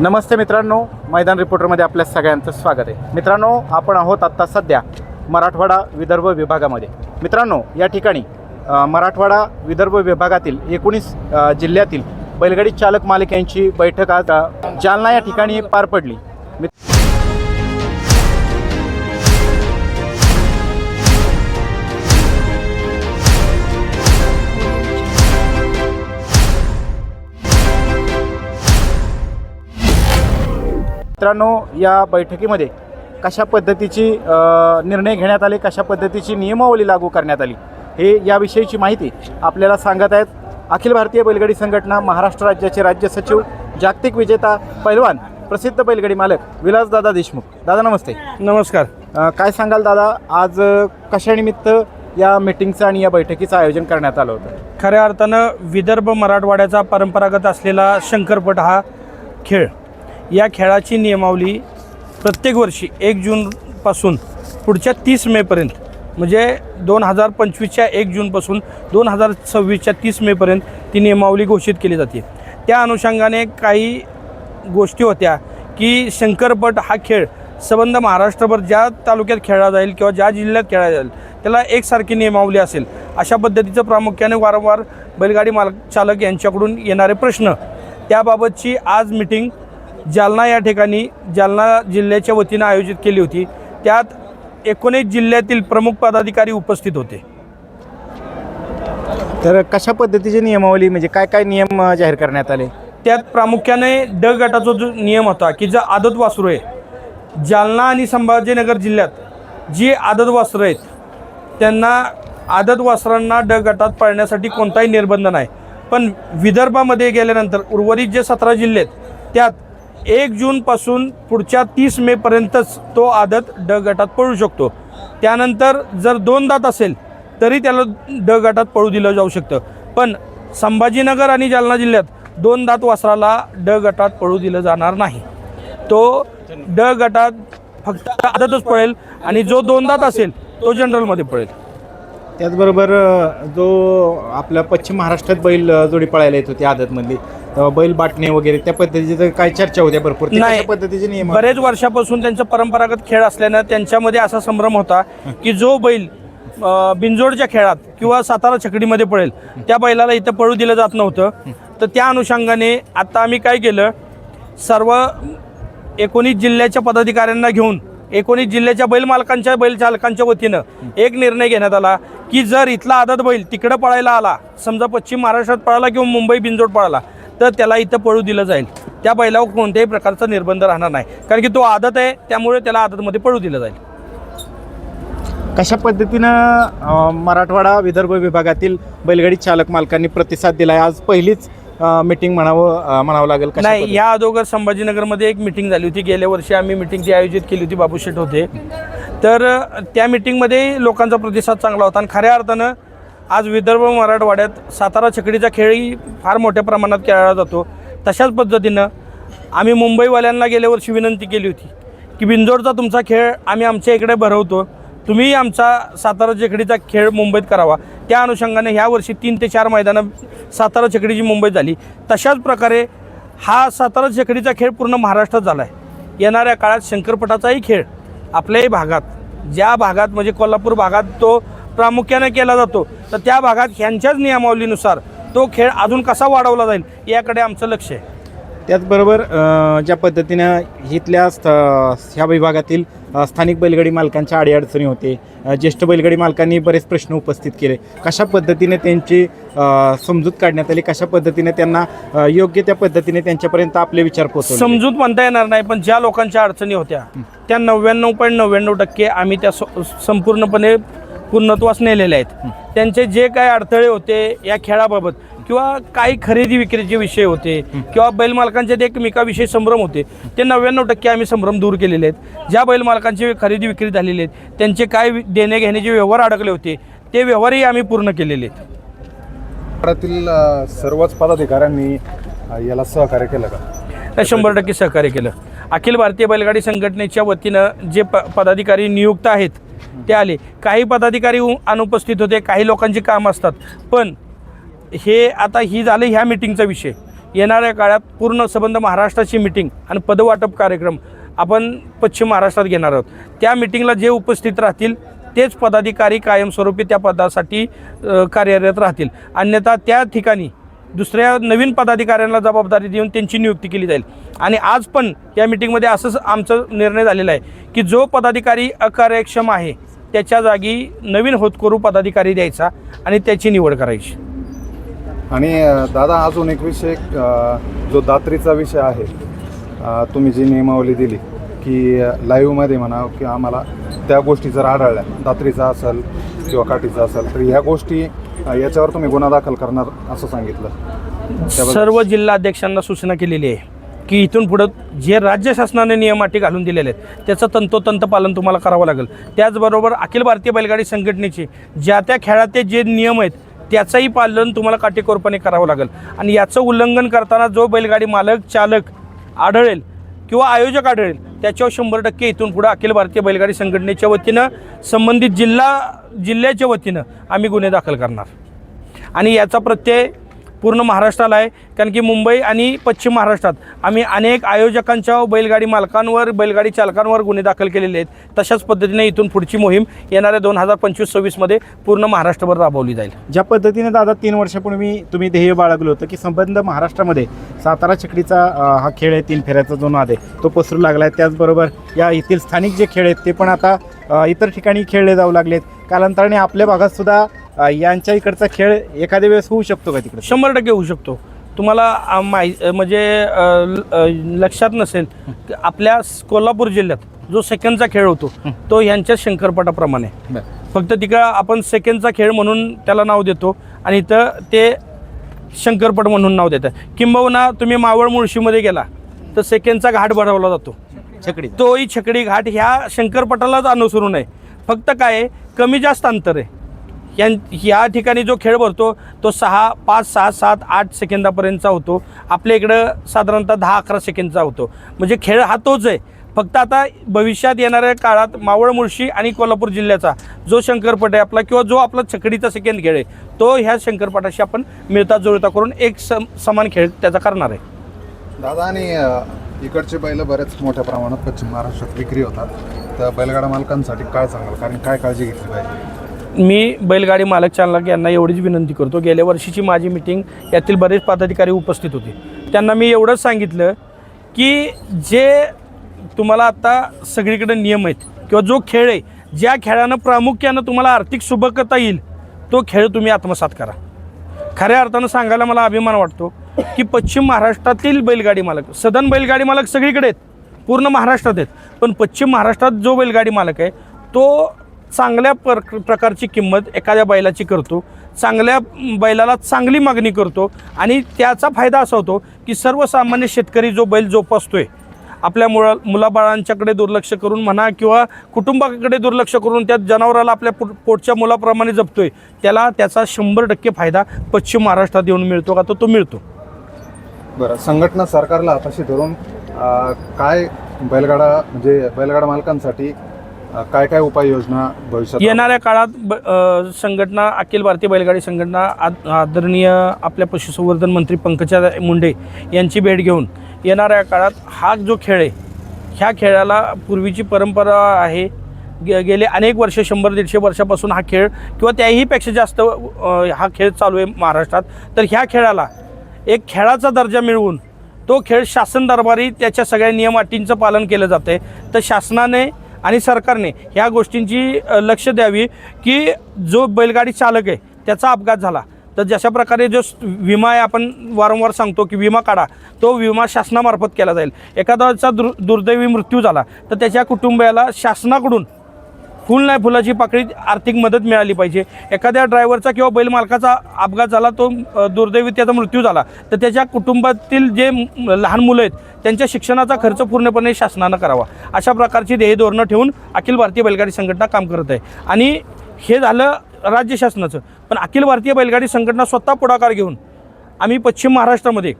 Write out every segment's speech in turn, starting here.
नमस्ते मित्रांनो मैदान रिपोर्टरमध्ये आपल्या सगळ्यांचं स्वागत आहे. मित्रांनो आपण आहोत आत्ता सध्या मराठवाडा विदर्भ विभागामध्ये. मित्रांनो या ठिकाणी मराठवाडा विदर्भ विभागातील एकोणीस जिल्ह्यातील बैलगाडी चालक मालक यांची बैठक आज जालना या ठिकाणी पार पडली. मित्र मित्रांनो या बैठकीमध्ये कशा पद्धतीची निर्णय घेण्यात आले कशा पद्धतीची नियमावली लागू करण्यात आली हे याविषयीची माहिती आपल्याला सांगत आहेत अखिल भारतीय बैलगाडी संघटना महाराष्ट्र राज्याचे राज्य सचिव जागतिक विजेता पैलवान प्रसिद्ध बैलगाडी मालक विलासदादा देशमुख. दादा नमस्ते. नमस्कार. अ, काय सांगाल दादा आज अ, कशानिमित्त या मिटिंगचं आणि या बैठकीचं आयोजन करण्यात आलं होतं? खऱ्या अर्थानं विदर्भ मराठवाड्याचा परंपरागत असलेला शंकरपट हा खेळ. या खेळाची नियमावली प्रत्येक वर्षी एक जूनपासून पुढच्या तीस मेपर्यंत म्हणजे दोन हजार पंचवीसच्या एक जूनपासून दोन हजार सव्वीसच्या तीस मेपर्यंत ती नियमावली घोषित केली जाते. त्या अनुषंगाने काही गोष्टी होत्या की शंकरपट हा खेळ संबंध महाराष्ट्रभर ज्या तालुक्यात खेळला जाईल किंवा ज्या जिल्ह्यात खेळला जाईल त्याला एकसारखी नियमावली असेल. अशा पद्धतीचं प्रामुख्याने वारंवार बैलगाडी मालक चालक यांच्याकडून येणारे प्रश्न. त्याबाबतची आज मिटिंग जालना या ठिकाणी जालना जिल्ह्याच्या वतीनं आयोजित केली होती. त्यात एकोणीस जिल्ह्यातील प्रमुख पदाधिकारी उपस्थित होते. तर कशा पद्धतीची नियमावली म्हणजे काय काय नियम जाहीर करण्यात आले? त्यात प्रामुख्याने ड गटाचा जो नियम होता की जर आदत वासरू आहे जालना आणि संभाजीनगर जिल्ह्यात जी आदत वासरं आहेत त्यांना आदत वासरांना ड गटात पळण्यासाठी कोणताही निर्बंध नाही. पण विदर्भामध्ये गेल्यानंतर उर्वरित जे सतरा जिल्हे आहेत त्यात एक जूनपासून पुढच्या तीस मेपर्यंतच तो आदत ड गटात पळू शकतो. त्यानंतर जर दोन दात असेल तरी त्याला ड गटात पळू दिलं जाऊ शकतं. पण संभाजीनगर आणि जालना जिल्ह्यात दोन दात वासराला ड गटात पळू दिलं जाणार नाही. तो ड गटात फक्त आदतच पळेल आणि जो दोन दात असेल तो जनरलमध्ये पळेल त्याचबरोबर जो आपल्या पश्चिम महाराष्ट्रात बैल जोडी पळायला येत होती आदतमधली. बैल बाटणे वगैरे त्या पद्धतीची काय चर्चा होत्या भरपूर. ते नाही. कशा पद्धतीचे नियम बरेच वर्षापासून त्यांचा परंपरागत खेळ असल्यानं त्यांच्यामध्ये असा संभ्रम होता की जो बैल अ, बिंजोडच्या खेळात किंवा सातारा छकडीमध्ये पळेल त्या बैलाला इथं पळू दिलं जात नव्हतं. तर त्या अनुषंगाने आता आम्ही काय केलं सर्व एकोणीस जिल्ह्याच्या पदाधिकाऱ्यांना घेऊन एकोणीस जिल्ह्याच्या बैल मालकांच्या बैल चालकांच्या वतीनं एक निर्णय घेण्यात आला की जर इथला आदत बैल तिकडं पळायला आला समजा पश्चिम महाराष्ट्रात पळाला किंवा मुंबई बिंजोड पळाला तर त्याला इथं पळू दिलं जाईल. त्या बैलावर कोणत्याही प्रकारचा निर्बंध राहणार नाही. कारण की तो आदत आहे त्यामुळे त्याला आदतमध्ये पळू दिलं जाईल. कशा पद्धतीनं अ, मराठवाडा विदर्भ विभागातील बैलगाडी चालक मालकांनी प्रतिसाद दिलाय? आज पहिलीच मीटिंग म्हणावं अ, म्हणावं लागेल कशा नाही पद्धतीनं? या अगोदर संभाजीनगरमध्ये एक मिटिंग झाली होती. गेल्या वर्षी आम्ही मिटिंग ती आयोजित केली होती बाबू शेठ होते. तर अ, त्या मिटिंगमध्ये लोकांचा प्रतिसाद चांगला होता आणि खऱ्या अर्थानं आज विदर्भ मराठवाड्यात सातारा छकडीचा खेळही फार मोठ्या प्रमाणात खेळला जातो. तशाच पद्धतीनं आम्ही मुंबईवाल्यांना गेल्या वर्षी विनंती केली होती की बिंजोडचा तुमचा खेळ आम्ही आमच्या इकडे भरवतो. तुम्ही आमचा सातारा चकडीचा खेळ मुंबईत करावा. त्या अनुषंगाने ह्या वर्षी तीन ते चार मैदानं सातारा चकडीची मुंबईत झाली. तशाच प्रकारे हा सातारा चकडीचा खेळ पूर्ण महाराष्ट्रात झाला आहे येणाऱ्या काळात शंकरपटाचाही खेळ आपल्याही भागात ज्या भागात म्हणजे कोल्हापूर भागात तो प्रामुख्याने केला जातो. तर त्या भागात ह्यांच्याच नियमावलीनुसार तो खेळ अजून कसा वाढवला जाईल याकडे आमचं लक्ष आहे. त्याचबरोबर ज्या पद्धतीनं इथल्या स्थ ह्या विभागातील स्थानिक बैलगाडी मालकांच्या अडीअडचणी होते ज्येष्ठ बैलगाडी मालकांनी बरेच प्रश्न उपस्थित केले. कशा पद्धतीने त्यांची समजूत काढण्यात आली कशा पद्धतीने त्यांना योग्य त्या पद्धतीने त्यांच्यापर्यंत आपले विचार पोहोचवले? समजूत म्हणता येणार नाही पण ज्या लोकांच्या अडचणी होत्या त्या नव्याण्णव पॉईंट नव्याण्णव टक्के आम्ही त्या स- संपूर्णपणे पूर्णत्वास नेलेल्या आहेत. त्यांचे जे काही अडथळे होते या खेळाबाबत किंवा काही खरेदी विक्रीचे विषय होते किंवा बैल मालकांचे ते एकमेकाविषयी संभ्रम होते ते नव्याण्णव टक्के आम्ही संभ्रम दूर केलेले आहेत. ज्या बैल मालकांची खरेदी विक्री झालेली आहेत त्यांचे काय देणे घेण्याचे व्यवहार अडकले होते ते व्यवहारही आम्ही पूर्ण केलेले आहेत. महाराष्ट्रातील सर्वच पदाधिकाऱ्यांनी याला सहकार्य केलं का? त्या शंभर टक्के सहकार्य केलं. अखिल भारतीय बैलगाडी संघटनेच्या वतीनं जे प पदाधिकारी नियुक्त आहेत ते आले. काही पदाधिकारी उ- अनुपस्थित होते काही लोकांची काम असतात. पण हे आता ही झालं ह्या मिटिंगचा विषय. येणाऱ्या काळात पूर्ण संबंध महाराष्ट्राची मिटिंग आणि पदवाटप कार्यक्रम आपण पश्चिम महाराष्ट्रात घेणार आहोत. त्या मिटिंगला जे उपस्थित राहतील तेच पदाधिकारी कायमस्वरूपी त्या पदासाठी कार्यरत राहतील. अन्यथा त्या ठिकाणी दुसऱ्या नवीन पदाधिकाऱ्यांना जबाबदारी देऊन त्यांची नियुक्ती केली जाईल. आणि आज पण या मिटिंगमध्ये असंच आमचं निर्णय झालेला आहे की जो पदाधिकारी अकार्यक्षम आहे त्याच्या जागी नवीन होतकरू पदाधिकारी द्यायचा आणि त्याची निवड करायची. आणि दादा अजून एक विषय जो दात्रीचा विषय आहे तुम्ही जी नियमावली दिली की लाईव्हमध्ये म्हणा की आम्हाला त्या गोष्टी जर आढळल्या दात्रीचा असेल किंवा काठीचा असेल तर ह्या गोष्टी याच्यावर तुम्ही गुन्हा दाखल करणार असं सांगितलं. सर्व जिल्हा अध्यक्षांना सूचना केलेली आहे की इथून पुढं जे राज्य शासनाने नियमाटी घालून दिलेले आहेत त्याचं तंतोतंत पालन तुम्हाला करावं लागेल. त्याचबरोबर अखिल भारतीय बैलगाडी संघटनेचे ज्या त्या खेळाचे जे नियम आहेत त्याचंही पालन तुम्हाला काटेकोरपणे करावं लागेल. आणि याचं उल्लंघन करताना जो बैलगाडी मालक चालक आढळेल किंवा आयोजक आढळेल त्याच्यावर शंभर टक्के इथून पुढं अखिल भारतीय बैलगाडी संघटनेच्या वतीनं संबंधित जिल्हा जिल्ह्याच्या वतीनं आम्ही गुन्हे दाखल करणार. आणि याचा प्रत्यय पूर्ण महाराष्ट्राला आहे. कारण की मुंबई आणि पश्चिम महाराष्ट्रात आम्ही अनेक आयोजकांच्या बैलगाडी मालकांवर बैलगाडी चालकांवर गुन्हे दाखल केलेले आहेत. तशाच पद्धतीने इथून पुढची मोहीम येणाऱ्या दोन हजार पंचवीस सव्वीसमध्ये पूर्ण महाराष्ट्रभर राबवली जाईल. ज्या पद्धतीने दादा तीन वर्षापूर्वी तुम्ही ध्येय बाळगलं होतं की संबंध महाराष्ट्रामध्ये सातारा चिकडीचा हा खेळ आहे तीन फेऱ्याचा जो नाद आहे तो पसरू लागला आहे त्याचबरोबर या येथील स्थानिक जे खेळ आहेत ते पण आता इतर ठिकाणी खेळले जाऊ लागलेत. कालांतराने आपल्या भागात सुद्धा अ, यांच्या इकडचा खेळ एखाद्या वेळेस होऊ शकतो का तिकडे? शंभर टक्के होऊ शकतो. तुम्हाला आ, माहि म्हणजे अ, ल- अ, लक्षात नसेल की आपल्या स- कोल्हापूर जिल्ह्यात जो सेकंडचा खेळ होतो तो ह्यांच्या शंकरपटाप्रमाणे. फक्त तिकडं आपण सेकंडचा खेळ म्हणून त्याला नाव देतो आणि इथं ते शंकरपट म्हणून नाव देतं किंबहुना तुम्ही मावळ मुळशीमध्ये गेला तर सेकंडचा घाट बनवला जातो. छकडी. तोही छकडी घाट ह्या शंकरपटालाच अनुसरून आहे. फक्त काय आहे, कमी जास्त अंतर आहे. या ह्या ठिकाणी जो खेळ भरतो तो सहा पाच सहा सात आठ सेकंदापर्यंतचा होतो. आपल्या इकडं साधारणतः दहा अकरा सेकंदचा होतो. म्हणजे खेळ हा तोच आहे. फक्त आता भविष्यात येणाऱ्या काळात मावळ मुळशी आणि कोल्हापूर जिल्ह्याचा जो शंकरपट आहे आपला किंवा जो आपला छकडीचा सेकंद खेळ आहे तो ह्या शंकरपटाशी आपण मिळता जुळता करून एक सम समान खेळ त्याचा करणार आहे. दादा आणि इकडचे बैल बरेच मोठ्या प्रमाणात पश्चिम महाराष्ट्रात विक्री होतात. तर बैलगाडा मालकांसाठी काय सांगाल? कारण काय काळजी घेतली पाहिजे? मी बैलगाडी मालक चालक यांना एवढीच विनंती करतो. गेल्या वर्षीची माझी मिटिंग यातील बरेच पदाधिकारी उपस्थित होते. त्यांना मी एवढंच सांगितलं की जे तुम्हाला आता सगळीकडे नियम आहेत किंवा जो खेळ आहे ज्या खेळानं प्रामुख्यानं तुम्हाला आर्थिक सुबकता येईल तो खेळ तुम्ही आत्मसात करा. खऱ्या अर्थानं सांगायला मला अभिमान वाटतो की पश्चिम महाराष्ट्रातील बैलगाडी मालक सदन बैलगाडी मालक सगळीकडे आहेत. पूर्ण महाराष्ट्रात आहेत. पण पश्चिम महाराष्ट्रात जो बैलगाडी मालक आहे तो चांगल्या प्र प्रकारची किंमत एखाद्या बैलाची करतो. चांगल्या बैलाला चांगली मागणी करतो आणि त्याचा फायदा असा होतो की सर्वसामान्य शेतकरी जो बैल जोपासतो आहे आपल्या मुळा मुलाबाळांच्याकडे दुर्लक्ष करून म्हणा किंवा कुटुंबाकडे दुर्लक्ष करून त्या जनावराला आपल्या पो पोटच्या मुलाप्रमाणे जपतोय त्याला त्याचा शंभर टक्के फायदा पश्चिम महाराष्ट्रात येऊन मिळतो का तो तो मिळतो. बरं संघटना सरकारला हाताशी धरून काय बैलगाडा म्हणजे बैलगाडा मालकांसाठी काय काय उपाययोजना भविष्यात येणाऱ्या काळात ब अ, संघटना अखिल भारतीय बैलगाडी संघटना आद- आदरणीय आपल्या पशुसंवर्धन मंत्री पंकजा मुंडे यांची भेट घेऊन येणाऱ्या काळात हा जो खेळ आहे ह्या खेळाला पूर्वीची परंपरा आहे. गे गेले अनेक वर्ष शंभर दीडशे वर्षापासून हा खेळ किंवा त्याहीपेक्षा जास्त अ, हा खेळ चालू आहे महाराष्ट्रात. तर ह्या खेळाला एक खेळाचा दर्जा मिळवून तो खेळ शासन दरबारी त्याच्या सगळ्या नियम अटींचं पालन केलं जातं आहे तर शासनाने आणि सरकारने ह्या गोष्टींची लक्ष द्यावी की जो बैलगाडी चालक आहे त्याचा अपघात झाला. तर जशा प्रकारे जो विमा आहे आपण वारंवार सांगतो की विमा काढा तो विमा शासनामार्फत केला जाईल. एखाद्याचा दुर् दुर्दैवी मृत्यू झाला तर त्याच्या कुटुंबियाला शासनाकडून फुल नाही फुलाची पाकळी आर्थिक मदत मिळाली पाहिजे. एखाद्या ड्रायव्हरचा किंवा बैल मालकाचा अपघात झाला तो दुर्दैवी त्याचा मृत्यू झाला तर त्याच्या कुटुंबातील जे लहान मुलं आहेत त्यांच्या शिक्षणाचा खर्च पूर्णपणे शासनानं करावा. अशा प्रकारची ध्येय धोरणं ठेवून अखिल भारतीय बैलगाडी संघटना काम करत आहे. आणि हे झालं राज्य शासनाचं. पण अखिल भारतीय बैलगाडी संघटना स्वतः पुढाकार घेऊन आम्ही पश्चिम महाराष्ट्रामध्ये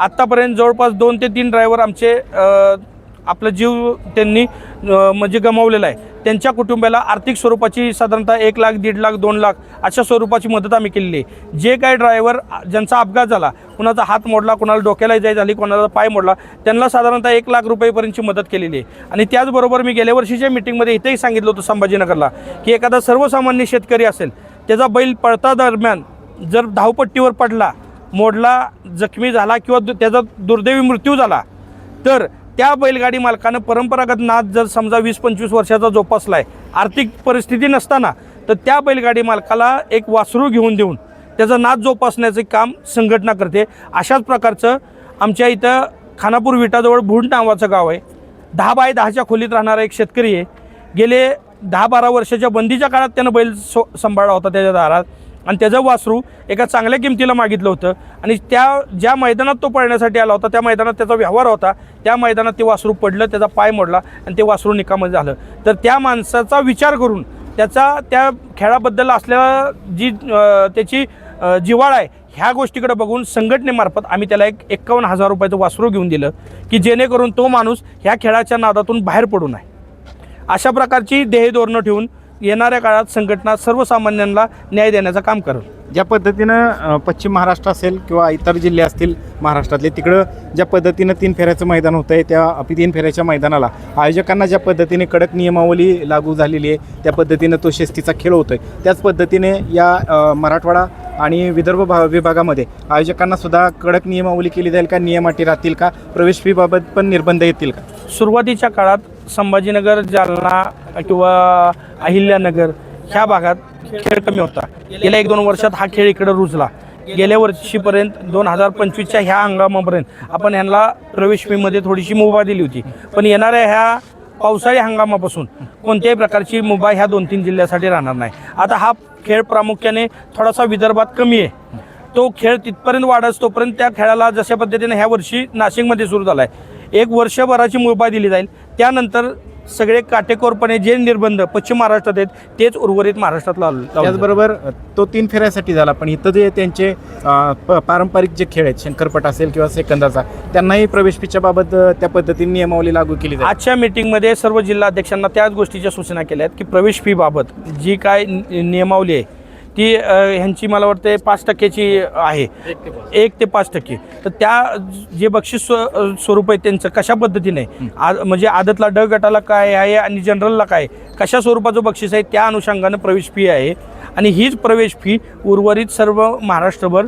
आत्तापर्यंत जवळपास दोन ते तीन ड्रायव्हर आमचे आपलं आपला जीव त्यांनी म्हणजे गमावलेला आहे. त्यांच्या कुटुंबाला आर्थिक स्वरूपाची साधारणतः एक लाख दीड लाख दोन लाख अशा स्वरूपाची मदत आम्ही केलेली आहे. जे काही ड्रायव्हर ज्यांचा अपघात झाला कुणाचा हात मोडला कोणाला डोक्याला जाय झाली कोणाला पाय मोडला त्यांना साधारणतः एक लाख रुपयेपर्यंतची मदत केलेली आहे. आणि त्याचबरोबर मी गेल्या वर्षीच्या मिटिंगमध्ये इथेही सांगितलं होतं संभाजीनगरला की एखादा सर्वसामान्य शेतकरी असेल त्याचा बैल पळता दरम्यान जर धावपट्टीवर पडला मोडला जखमी झाला किंवा दु- त्याचा दुर्दैवी मृत्यू झाला तर त्या बैलगाडी मालकानं परंपरागत नाद जर समजा वीस पंचवीस वर्षाचा जोपासला आहे आर्थिक परिस्थिती नसताना तर त्या बैलगाडी मालकाला एक वासरू घेऊन देऊन त्याचा नाद जोपासण्याचे काम संघटना करते. अशाच प्रकारचं आमच्या इथं खानापूर विटाजवळ भुंड नावाचं गाव आहे. दहा बाय दहाच्या खोलीत राहणारा एक शेतकरी आहे. गेले दहा बारा वर्षाच्या बंदीच्या काळात त्यानं बैल सो सांभाळला होता त्याच्या दारात. आणि त्याचं वासरू एका चांगल्या किमतीला मागितलं होतं. आणि त्या ज्या मैदानात तो पळण्यासाठी आला होता त्या मैदानात त्याचा व्यवहार होता त्या मैदानात ते वासरू पडलं त्याचा पाय मोडला आणि ते वासरू निकामं झालं. तर त्या माणसाचा विचार करून त्याचा त्या खेळाबद्दल असलेला जी त्याची जिवाळ जिव्हाळ आहे ह्या गोष्टीकडे बघून संघटनेमार्फत आम्ही त्याला एक एक्कावन्न हजार रुपयाचं वासरू घेऊन दिलं की जेणेकरून तो माणूस ह्या खेळाच्या नादातून बाहेर पडू नये अशा प्रकारची ध्येय धोरणं ठेवून येणाऱ्या काळात संघटना सर्वसामान्यांना न्याय देण्याचं काम करेल. ज्या पद्धतीनं पश्चिम महाराष्ट्र असेल किंवा इतर जिल्हे असतील महाराष्ट्रातले तिकडं ज्या पद्धतीनं तीन फेऱ्याचं मैदान होतं आहे त्या अपि तीन फेऱ्याच्या मैदानाला आयोजकांना ज्या पद्धतीने कडक नियमावली लागू झालेली आहे त्या पद्धतीनं तो शिस्तीचा खेळ होतो आहे त्याच पद्धतीने या मराठवाडा आणि विदर्भ भा विभागामध्ये आयोजकांना सुद्धा कडक नियमावली केली जाईल का नियमाटी राहतील का प्रवेश फीबाबत पण निर्बंध येतील का? सुरुवातीच्या काळात संभाजीनगर जालना किंवा अहिल्यानगर ह्या भागात खेळ कमी होता. गेल्या एक दोन वर्षात हा खेळ इकडे रुजला. गेल्या वर्षीपर्यंत दोन हजार पंचवीसच्या ह्या हंगामापर्यंत आपण यांना प्रवेश फीमध्ये थोडीशी मुभा दिली होती. पण येणाऱ्या ह्या पावसाळी हंगामापासून कोणत्याही प्रकारची मुभा ह्या दोन तीन जिल्ह्यासाठी राहणार नाही. आता हा खेळ प्रामुख्याने थोडासा विदर्भात कमी आहे. तो खेळ तिथपर्यंत वाढत तोपर्यंत त्या खेळाला जशा पद्धतीने ह्या वर्षी नाशिकमध्ये सुरू झाला आहे एक वर्षभराची मुभा दिली जाईल. त्यानंतर सगळे काटेकोरपणे जे निर्बंध पश्चिम महाराष्ट्रात आहेत तेच उर्वरित महाराष्ट्रात लावले. त्याचबरोबर तो तीन फेऱ्यासाठी झाला पण इथं जे त्यांचे पारंपरिक जे खेळ आहेत शंकरपट असेल किंवा सेकंदाचा त्यांनाही प्रवेश फीच्या बाबत अ, त्या पद्धतीने नियमावली लागू केली आजच्या मीटिंगमध्ये सर्व जिल्हा अध्यक्षांना त्याच गोष्टीच्या सूचना केल्या आहेत की प्रवेश फीबाबत जी काय नियमावली आहे ती ह्यांची मला वाटते पाच टक्क्याची आहे. एक ते पाच. टक्के. तर त्या जे बक्षीस स्व- स्वरूप आहे त्यांचं कशा पद्धतीने? म्हणजे आदतला ड गटाला काय आहे आणि जनरलला काय कशा स्वरूपाचं बक्षीस आहे? त्या अनुषंगानं प्रवेश फी आहे. आणि हीच प्रवेश फी उर्वरित सर्व महाराष्ट्रभर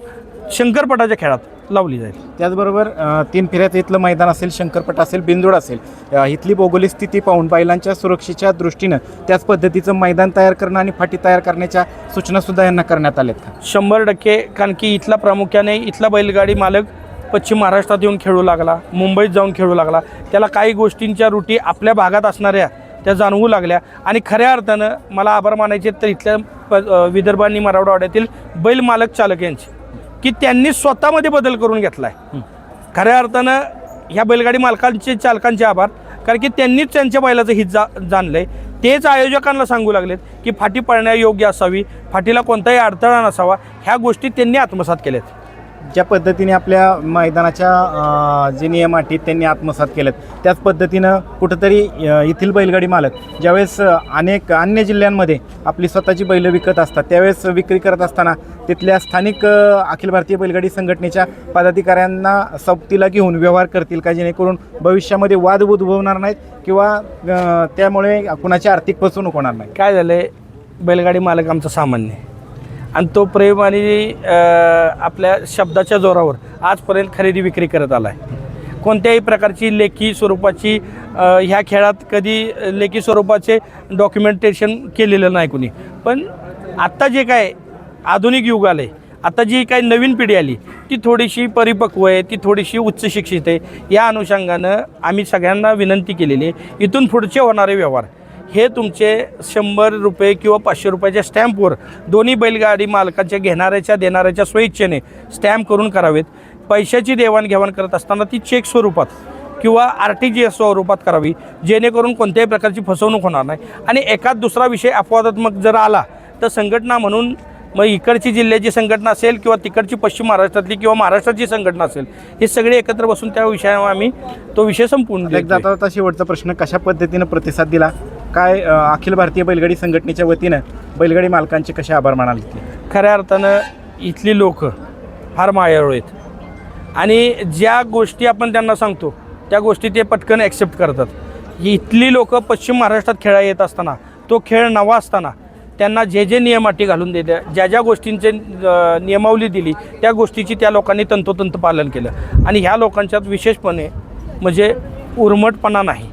शंकरपटाच्या खेळात. लावली जाईल. त्याचबरोबर अ, तीन फेऱ्यात इथलं मैदान असेल शंकरपट असेल बिंदोड असेल अ, इथली भौगोलिक स्थिती पाहून बैलांच्या सुरक्षेच्या दृष्टीनं त्याच पद्धतीचं मैदान तयार करणं आणि फाटी तयार करण्याच्या सूचना सुद्धा यांना करण्यात आल्यात का? शंभर टक्के कारण की इथला प्रामुख्याने इथला बैलगाडी मालक पश्चिम महाराष्ट्रात येऊन खेळू लागला मुंबईत जाऊन खेळू लागला. त्याला काही गोष्टींच्या रुटी आपल्या भागात असणाऱ्या त्या जाणवू लागल्या. आणि खऱ्या अर्थानं मला आभार मानायचे तर इथल्या प अ, विदर्भ आणि मराठवाड्यातील बैल मालक चालक यांचे. की त्यांनी स्वतःमध्ये बदल करून घेतला आहे खऱ्या अर्थानं ह्या बैलगाडी मालकांचे चालकांचे आभार. कारण की त्यांनीच त्यांच्या बैलाचं हित जा जाणलं आहे तेच आयोजकांना सांगू लागलेत की फाटी पळण्या योग्य असावी फाटीला कोणताही अडथळा नसावा ह्या गोष्टी त्यांनी आत्मसात केल्यात. ज्या पद्धतीने आपल्या मैदानाच्या जे नियम अटी त्यांनी आत्मसात केलेत. त्याच पद्धतीनं कुठंतरी येथील बैलगाडी मालक ज्यावेळेस अनेक अन्य जिल्ह्यांमध्ये आपली स्वतःची बैलं विकत असतात त्यावेळेस विक्री करत असताना तिथल्या स्थानिक अखिल भारतीय बैलगाडी संघटनेच्या पदाधिकाऱ्यांना सोबतीला घेऊन व्यवहार करतील का? जेणेकरून भविष्यामध्ये वाद उद्भवणार नाहीत किंवा त्यामुळे कुणाची आर्थिक फसवणूक होणार नाही? काय झालं आहे बैलगाडी मालक आमचं सामान्य आहे. आणि तो प्रेम आणि आपल्या शब्दाच्या जोरावर आजपर्यंत खरेदी विक्री करत आला आहे कोणत्याही प्रकारची लेखी स्वरूपाची ह्या खेळात कधी लेखी स्वरूपाचे डॉक्युमेंटेशन केलेलं नाही कुणी. पण आत्ता जे काय आधुनिक युग आलं आहे आता जी काही नवीन पिढी आली ती थोडीशी परिपक्व आहे ती थोडीशी उच्च शिक्षित आहे. या अनुषंगानं आम्ही सगळ्यांना विनंती केलेली आहे इथून पुढचे होणारे व्यवहार. हे तुमचे शंभर रुपये किंवा पाचशे रुपयाच्या स्टॅम्पवर दोन्ही बैलगाडी मालकाच्या घेणाऱ्याच्या देणाऱ्याच्या स्वइच्छेने स्टॅम्प करून करावेत. पैशाची देवाणघेवाण करत असताना ती चेक स्वरूपात किंवा आर टी जी एस स्वरूपात करावी जेणेकरून कोणत्याही प्रकारची फसवणूक होणार नाही. आणि एखाद दुसरा विषय अपवादात्मक जर आला तर संघटना म्हणून मग इकडची जिल्ह्याची संघटना असेल किंवा तिकडची पश्चिम महाराष्ट्रातली किंवा महाराष्ट्राची संघटना असेल हे सगळे एकत्र बसून त्या विषयावर आम्ही तो विषय संपवून एक देतोय. जाता जाता शेवटचा प्रश्न कशा पद्धतीनं प्रतिसाद दिला? काय अखिल भारतीय बैलगाडी संघटनेच्या वतीनं बैलगाडी मालकांचे कसे आभार मानाल खऱ्या अर्थानं इथली लोक फार मायाळू आहेत. आणि ज्या गोष्टी आपण त्यांना सांगतो त्या गोष्टी ते पटकन ॲक्सेप्ट करतात. इथली लोक पश्चिम महाराष्ट्रात खेळा येत असताना तो खेळ नवा असताना त्यांना जे जे नियम अटी घालून दिल्या ज्या ज्या गोष्टींचे नियमावली दिली त्या गोष्टीची त्या लोकांनी तंतोतंत पालन केलं. आणि ह्या लोकांच्यात विशेषपणे म्हणजे उर्मटपणा नाही.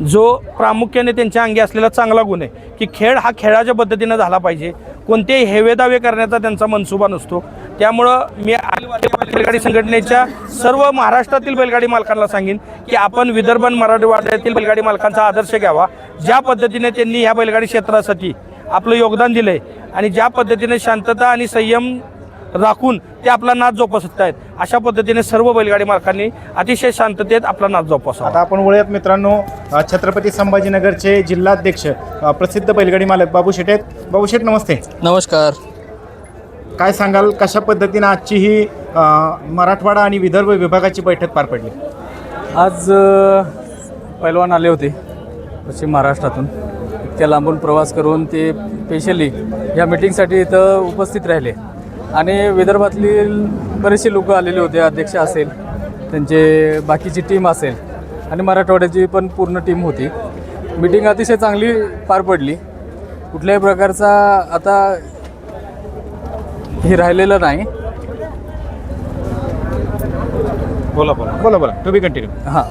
जो प्रामुख्याने त्यांच्या अंगी असलेला चांगला गुण आहे की खेळ हा खेळाच्या पद्धतीनं झाला पाहिजे. कोणतेही हेवेदावे करण्याचा त्यांचा मनसुबा नसतो. त्यामुळं मी बैलगाडी संघटनेच्या सर्व महाराष्ट्रातील बैलगाडी मालकांना सांगेन की आपण विदर्भ मराठवाड्यातील बैलगाडी मालकांचा आदर्श घ्यावा. ज्या पद्धतीने त्यांनी ह्या बैलगाडी क्षेत्रासाठी आपलं योगदान दिलं आहे आणि ज्या पद्धतीने शांतता आणि संयम राखून ते आपला नाच जोपासत आहेत. अशा पद्धतीने सर्व बैलगाडी मालकांनी अतिशय शांततेत आपला नाच जोपासावा. आता आपण वळूयात मित्रांनो छत्रपती संभाजीनगरचे जिल्हाध्यक्ष प्रसिद्ध बैलगाडी मालक बाबू शेट आहेत. बाबू शेट नमस्ते. नमस्कार. काय सांगाल कशा पद्धतीनं आजची ही मराठवाडा आणि विदर्भ विभागाची बैठक पार पडली? आज पैलवान आले होते पश्चिम महाराष्ट्रातून. इतक्या लांबून प्रवास करून ते स्पेशली या मिटिंगसाठी इथं उपस्थित राहिले. आणि विदर्भातील बरेचसे लोक आलेले होते अध्यक्ष असेल त्यांचे बाकीची टीम असेल. आणि मराठवाड्याची पण पूर्ण टीम होती. मिटिंग अतिशय चांगली पार पडली. कुठल्याही प्रकारचा आता हे राहिलेलं नाही. बोला बोला. बोला बोला. टू बी कंटिन्यू हां.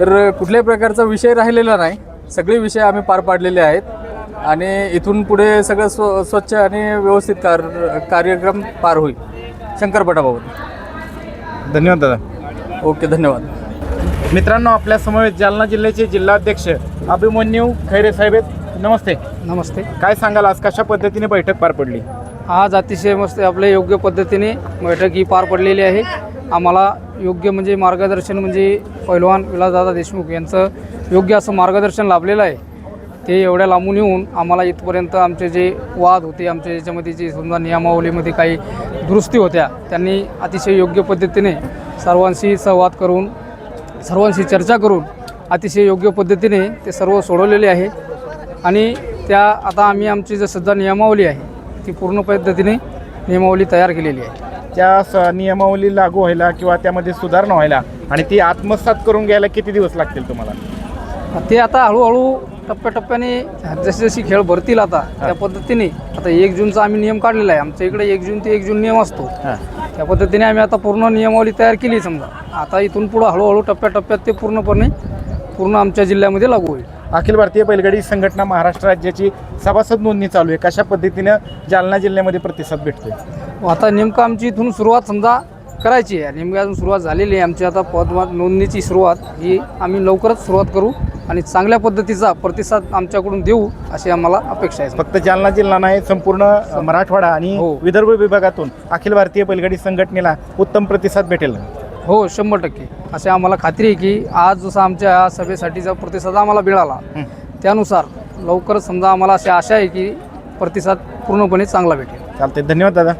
तर कुठल्याही प्रकारचा विषय राहिलेला नाही. सगळे विषय आम्ही पार पाडलेले आहेत. आणि इथून पुढे सगळं स्व स्वच्छ आणि व्यवस्थित कार कार्यक्रम पार होईल. शंकरपटाबाबत धन्यवाद दादा. ओके धन्यवाद. मित्रांनो आपल्या समवेत जालना जिल्ह्याचे जिल्हाध्यक्ष अभिमन्यू खैरे साहेब आहेत. नमस्ते. नमस्ते. काय सांगाल आज कशा पद्धतीने बैठक पार पडली? आज अतिशय मस्त आपल्या योग्य पद्धतीने बैठक ही पार पडलेली आहे. आम्हाला योग्य म्हणजे मार्गदर्शन म्हणजे पैलवान विलासदादा देशमुख यांचं योग्य असं मार्गदर्शन लाभलेलं आहे. ते एवढ्या लांबून येऊन आम्हाला इथपर्यंत आमचे जे वाद होते आमच्या याच्यामध्ये जे समजा नियमावलीमध्ये काही दुरुस्ती होत्या त्यांनी अतिशय योग्य पद्धतीने सर्वांशी संवाद करून सर्वांशी चर्चा करून अतिशय योग्य पद्धतीने ते सर्व सोडवलेले आहे. आणि त्या आता आम्ही आमची जर सध्या नियमावली आहे ती पूर्ण पद्धतीने नियमावली तयार केलेली आहे. त्या स- नियमावली लागू व्हायला किंवा त्यामध्ये सुधारणा व्हायला आणि ती आत्मसात करून घ्यायला किती दिवस लागतील तुम्हाला? ते आता हळूहळू टप्प्याटप्प्याने जशी जशी खेळ भरतील आता त्या पद्धतीने आता एक जूनचा आम्ही नियम काढलेला आहे. आमच्या इकडे एक जून ते एक जून नियम असतो. हां. त्या पद्धतीने आम्ही आता पूर्ण नियमावली तयार केली समजा. आता इथून पुढं हळूहळू टप्प्याटप्प्यात ते पूर्णपणे पूर्ण आमच्या जिल्ह्यामध्ये लागू होईल. अखिल भारतीय बैलगाडी संघटना महाराष्ट्र राज्याची सभासद नोंदणी चालू आहे. कशा पद्धतीनं जालना जिल्ह्यामध्ये प्रतिसाद भेटतोय? आता नेमकं आमची इथून सुरुवात समजा करायची आहे. नेमकी अजून सुरुवात झालेली आहे. आमची आता पद नोंदणीची सुरुवात ही आम्ही लवकरच सुरुवात करू आणि चांगल्या पद्धतीचा प्रतिसाद आमच्याकडून देऊ अशी आम्हाला अपेक्षा आहे. फक्त जालना जिल्हा नाही संपूर्ण मराठवाडा आणि हो. विदर्भ विभागातून अखिल भारतीय बैलगाडी संघटनेला उत्तम प्रतिसाद भेटेल. हो शंभर टक्के. असे आम्हाला खात्री आहे की आज जसा आमच्या सभेसाठीचा प्रतिसाद आम्हाला मिळाला. त्यानुसार लवकरच समजा आम्हाला अशी आशा आहे की प्रतिसाद पूर्णपणे चांगला भेटेल. चालते धन्यवाद दादा.